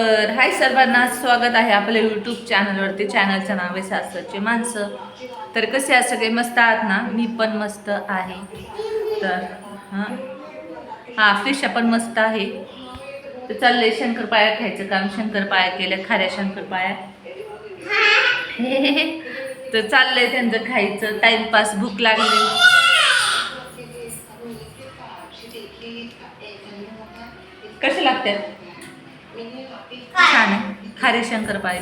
तर हाय सर्वांना स्वागत आहे आपल्या यूट्यूब चॅनलवरती चॅनलचं नाव आहे सासरचे माणसं. तर कसे आज सगळे मस्त आहात ना? मी पण मस्त आहे. तर हां. हां फिशा पण मस्त आहे. तर चाललंय शंकरपाया खायचं काम. शंकरपाया केल्या खाऱ्या शंकरपाया तर चाललंय त्यांचं खायचं. टाइमपास भूक लागली. कसे लागतात छान आहे. खारी शंकरपाळी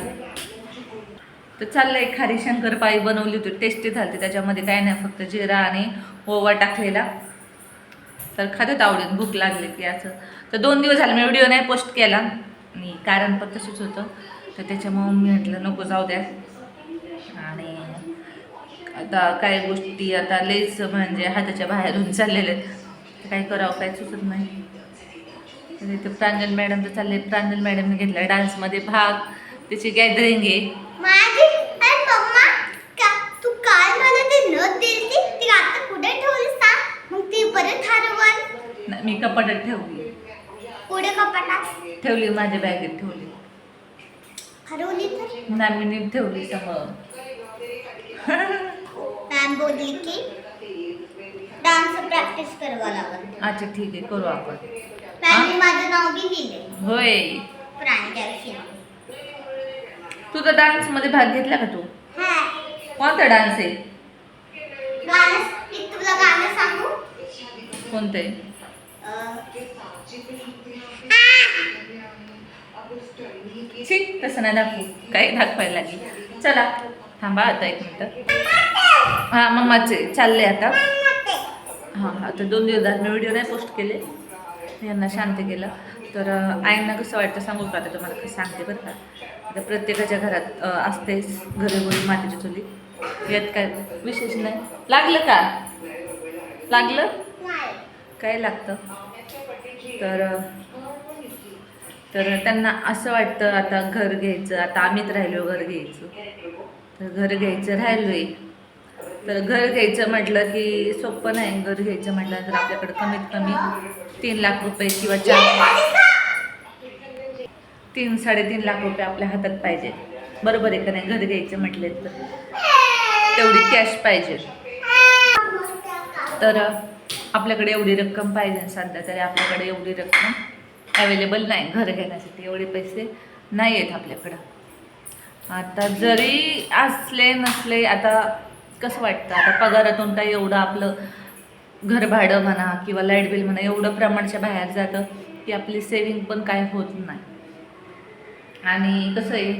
तर चाललंय खारी शंकरपाळी बनवली होती. टेस्टी झाली त्याच्यामध्ये काय नाही फक्त जिरा आणि ओवा टाकलेला. तर खात्यात आवडेल. भूक लागली की असं. तर दोन दिवस झाले मी व्हिडिओ नाही पोस्ट केला. आणि कारण पण तसंच होतं. तर त्याच्यामुळं मी म्हटलं नको जाऊ द्या. आणि आता काय गोष्टी आता लईच म्हणजे हाताच्या बाहेरून चाललेल्या आहेत. काय करावं काय सुचत नाही. इथे प्रांजल मॅडम तर चालले. प्रांजल मॅडमने घेतला डान्समध्ये भाग. त्याची गॅदरिंग आहे. मी कपाटात ठेवली. पुढे कपाटात? ठेवली माझ्या बॅगेत ठेवली. हरवली तर? ना मी ठेवली समोर मॅम बोलली की डान्स प्रॅक्टिस करावं लागल अच्छा ठीक आहे करू आपण. मॅमने माझं नाव बी दिले होय. प्रांजल तू तर डान्समध्ये भाग घेतला का तू? हा. कोणता डान्स आहे? गाणं मी तुला गाणं सांगू? कोणतं आहे ठीक तसं नाही दाखवू. काही दाखवायला लागली. चला थांबा आता एक मिनटं. हां मम्माचे. चालले आता. हां आता दोन दिवस मी व्हिडिओ नाही पोस्ट केले. यांना शांत केलं. तर आईंना कसं वाटतं सांगू का? आता तुम्हाला कसं सांगते बरं का? आता प्रत्येकाच्या घरात असतेच घरोघरी मातीची चुली. यात काय विशेष नाही. लागलं का? लागलं? काय लागतं? तर तर त्यांना असं वाटतं आता घर घ्यायचं आता आम्हीच राहिलो घर घ्यायचं. तर घर घ्यायचं राहिलो आहे तर घर घ्यायचं म्हटलं की सोपं नाही घर घ्यायचं म्हटलं तर आपल्याकडे कमीत कमी तीन लाख रुपये किंवा चार तीन साडेतीन लाख रुपये आपल्या हातात पाहिजे. बरोबर आहे का नाही? घर घ्यायचं म्हटले तर. तेवढी कॅश पाहिजे. तर आपल्याकडे एवढी रक्कम पाहिजे सध्या तरी आपल्याकडे एवढी रक्कम अवेलेबल नाही. घर घेण्यासाठी एवढे पैसे नाही आहेत आपल्याकडं. आता जरी असले नसले आता कसं वाटतं. आता पगारातून काही एवढं आपलं घर भाडं म्हणा किंवा लाइट बिल म्हणा एवढं प्रमाणच्या बाहेर जातं की आपली सेविंग पण काय होत नाही. आणि कसं आहे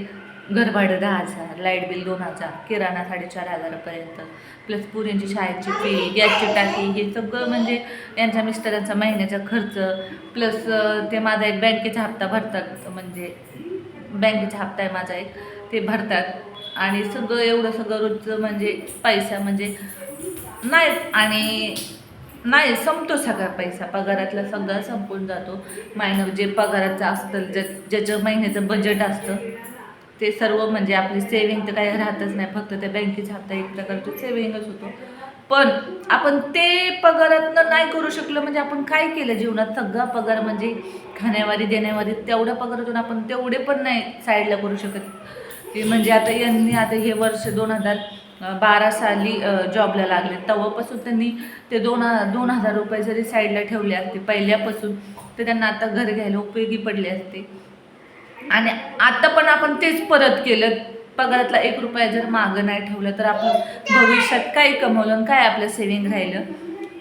घर भाडं दहा हजार लाइट बिल दोन हजार किराणा साडेचार हजारापर्यंत प्लस पुरींची शाळेची फी गॅसची टाकी हे सगळं म्हणजे यांच्या मिस्टरांचा महिन्याचा खर्च प्लस ते माझा एक बँकेचा हप्ता भरतात. म्हणजे बँकेचा हप्ता आहे माझा एक ते भरतात. आणि सगळं एवढं सगळं रोजचं म्हणजे पैसा म्हणजे नाही आणि नाही संपतो सगळा पैसा. पगारातला सगळा संपून जातो. मायनर जे पगाराचं असतं ज्या ज्याचं महिन्याचं बजेट असतं ते सर्व म्हणजे आपली सेविंग तर काही राहतच नाही. फक्त त्या बँकेचा हप्ता एक प्रकारचं सेविंगच होतो. पण आपण ते पगारातनं नाही करू शकलो म्हणजे आपण काय केलं? जीवनात सगळा पगार म्हणजे खाण्यावारी देण्यावारी तेवढ्या पगारातून आपण तेवढे पण नाही साईडला करू शकत. की म्हणजे आता यांनी आता हे वर्ष दोन हजार बारा साली जॉबला लागले. तेव्हापासून त्यांनी ते दोन दोन हजार रुपये जरी साईडला ठेवले असते पहिल्यापासून तर त्यांना आता घर घ्यायला उपयोगी पडले असते. आणि आता पण आपण तेच परत केलं. पगारातला एक रुपया जर मागं नाही ठेवलं तर आपलं भविष्यात काय कमवलं आणि काय आपलं सेविंग राहिलं?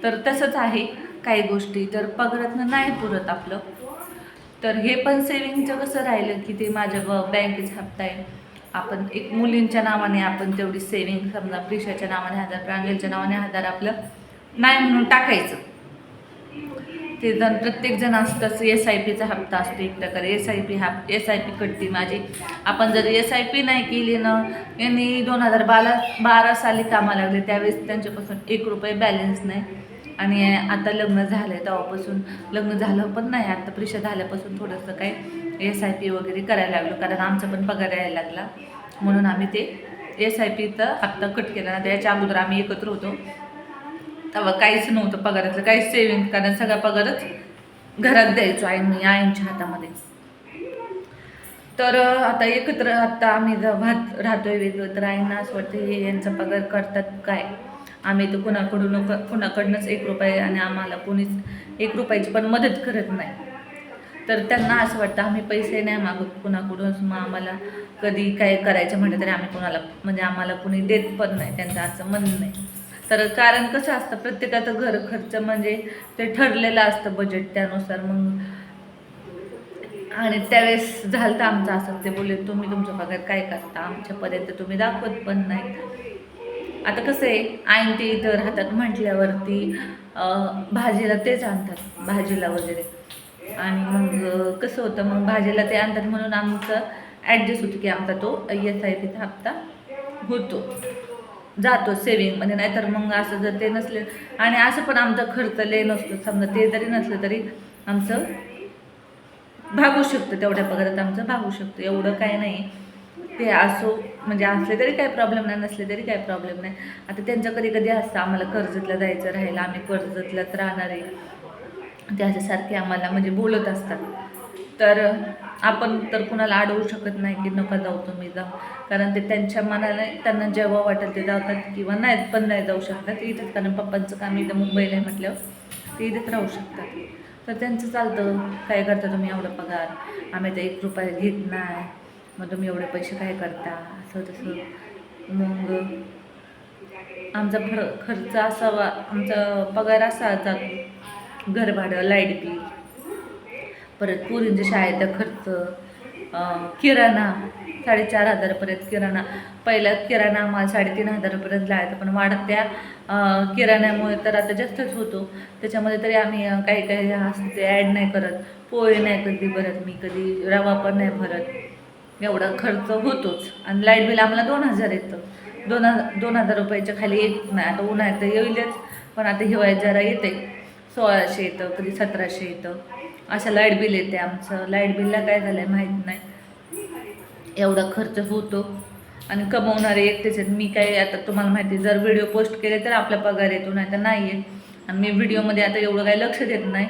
तर तसंच आहे काही गोष्टी. तर पगारातनं नाही पुरत आपलं. तर हे पण सेविंगचं कसं राहिलं की ते माझ्या ब बँकेचा हप्ता आहे. आपण एक मुलींच्या नावाने आपण तेवढी सेविंग समजा प्रिशाच्या नावाने हजार प्रांगेलच्या नावाने हजार आपलं नाही म्हणून टाकायचं. ते जण प्रत्येक जण असतं एस आय पीचा हप्ता असतो एक प्रकारे. एस आय पी हा एस आय पी कटते माझी. आपण जर एस आय पी नाही केली ना यांनी दोन हजार बारा बारा साली कामाला लागले. त्यावेळेस त्यांच्यापासून एक रुपये बॅलेन्स नाही. आणि आता लग्न झालं आहे तेव्हापासून. लग्न झालं पण नाही. आता परीक्षा झाल्यापासून थोडंसं काही एस आय पी वगैरे करायला लागलो कारण आमचा पण पगार यायला लागला. म्हणून आम्ही ते एस आय पीचा हप्ता कट केला ना त्याच्या अगोदर आम्ही एकत्र होतो. तेव्हा काहीच नव्हतं पगारातलं काहीच सेविंग कारण सगळा पगारच घरात द्यायचो आईंनी आईंच्या हातामध्ये. तर आता एकत्र आत्ता आम्ही राहत राहतोय वेगळं तर आईंना असं वाटतं हे यांचा पगार करतात काय? आम्ही तर कुणाकडून कुणाकडनंच एक रुपये आणि आम्हाला कोणीच एक रुपयाची पण मदत करत नाही. तर त्यांना असं वाटतं आम्ही पैसे नाही मागत कुणाकडूनच मग आम्हाला कधी काय करायचं म्हटलं तरी आम्ही कोणाला म्हणजे आम्हाला कुणी देत पण नाही त्यांचं असं म्हणणं नाही. तर कारण कसं असतं प्रत्येकाचं घर खर्च म्हणजे ते ठरलेलं असतं बजेट त्यानुसार. मग आणि त्यावेळेस झालं तर आमचं असं ते बोलले तुम्ही तुमच्या पगार काय करता? आमच्यापर्यंत तुम्ही दाखवत पण नाही. आता कसं आहे आईन ते इथं राहतात म्हटल्यावरती भाजीला तेच आणतात भाजीला वगैरे. आणि मग कसं होतं मग भाजीला ते आणतात म्हणून आमचं ॲडजस्ट होतं की आमचा तो एस आय पीचा हप्ता होतो. जातो सेविंगमध्ये नाहीतर मग असं जर ते नसले आणि असं पण आमचा खर्च लय नसतो. समजा ते जरी नसलं तरी आमचं भागू शकतं तेवढ्या पगारात आमचं भागू शकतं. एवढं काय नाही. ते असो म्हणजे असले तरी काही प्रॉब्लेम नाही नसले तरी काही प्रॉब्लेम नाही. आता त्यांच्या कधी कधी असतं आम्हाला कर्जतला जायचं राहिलं आम्ही कर्जतलाच राहणार आहे. ते अशासारखे आम्हाला म्हणजे बोलत असतात. तर आपण तर कुणाला अडवू शकत नाही की नका जाऊ तुम्ही जाऊ कारण ते त्यांच्या मनाने त्यांना जेव्हा वाटेल ते जातात किंवा नाही पण नाही जाऊ शकतात इथेच कारण पप्पांचं काम इथं मुंबईला आहे म्हटल्यावर ते इथेच राहू शकतात. तर त्यांचं चालतं. काय करता तुम्ही एवढं पगार? आम्ही तर एक रुपया घेत नाही. मग तुम्ही एवढे पैसे काय करता? असं तसं. मग आमचा फर खर्च असावा. आमचा पगार असा जातो घर भाडं लाइट बिल. परत पोरींच्या शाळेचा खर्च किराणा साडेचार हजारपर्यंत किराणा. पहिला किराणा आम्हाला साडेतीन हजारापर्यंत लागायचा पण वाढत त्या किराण्यामुळे तर आता जास्तच होतो. त्याच्यामध्ये तरी आम्ही काही काही असं ते ॲड नाही करत. पोहे नाही कधी भरत मी कधी रवा पण नाही भरत. एवढा खर्च होतोच. आणि लाइट बिल आम्हाला दोन हजार येतं. दोन हजार दोन हजार रुपयाच्या खाली येत नाही आता उन्हाळ्यात तर येईलच. पण आता हिवाळ्यात जरा येते सोळाशे येतं कधी सतराशे येतं. असं लाइट बिल येते आमचं. लाइट बिलला काय झालं आहे माहीत नाही. एवढा खर्च होतो. आणि कमवणारे एकटेच आहेत. मी काय आता तुम्हाला माहिती आहे, जर व्हिडिओ पोस्ट केले तर आपला पगार येतो नाही तर नाही येत आणि मी व्हिडिओमध्ये आता एवढं काही लक्ष देत नाही.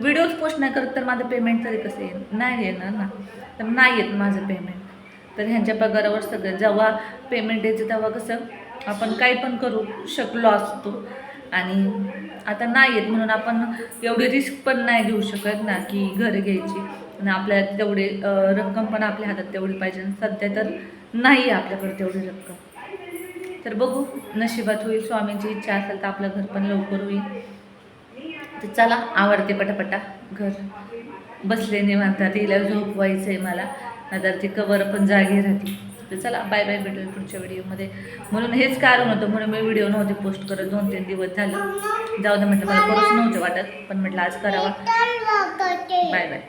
व्हिडिओज पोस्ट नाही करत तर माझं पेमेंट तरी कसं येईल? नाही येणार ना. तर नाही येत माझं पेमेंट तर ह्यांच्या पगारावर सगळं जेव्हा पेमेंट द्यायचं तेव्हा कसं आपण काही पण करू शकलो असतो. आणि आता नाही आहेत म्हणून आपण एवढी रिस्क पण नाही घेऊ शकत ना की घर घ्यायची. आणि आपल्या तेवढे रक्कम पण आपल्या हातात तेवढी पाहिजे. सध्या तर नाही आहे आपल्याकडे तेवढी रक्कम. तर बघू नशिबात होईल स्वामींची इच्छा असेल तर आपलं घर पण लवकर होईल. तर चला आवडते पटापटा घर. बसले निवांत तिला झोपवायचं आहे मला. नंतर ती कवर पण जागी राहते. तर चला बाय बाय भेटूया पुढच्या व्हिडिओमध्ये म्हणून हेच कारण होतं. म्हणून मी व्हिडिओ नव्हते पोस्ट करत. दोन तीन दिवस झालं. जाऊ दे म्हटलं मला करूच नव्हतं वाटत. पण म्हटलं आज करावा. Bye bye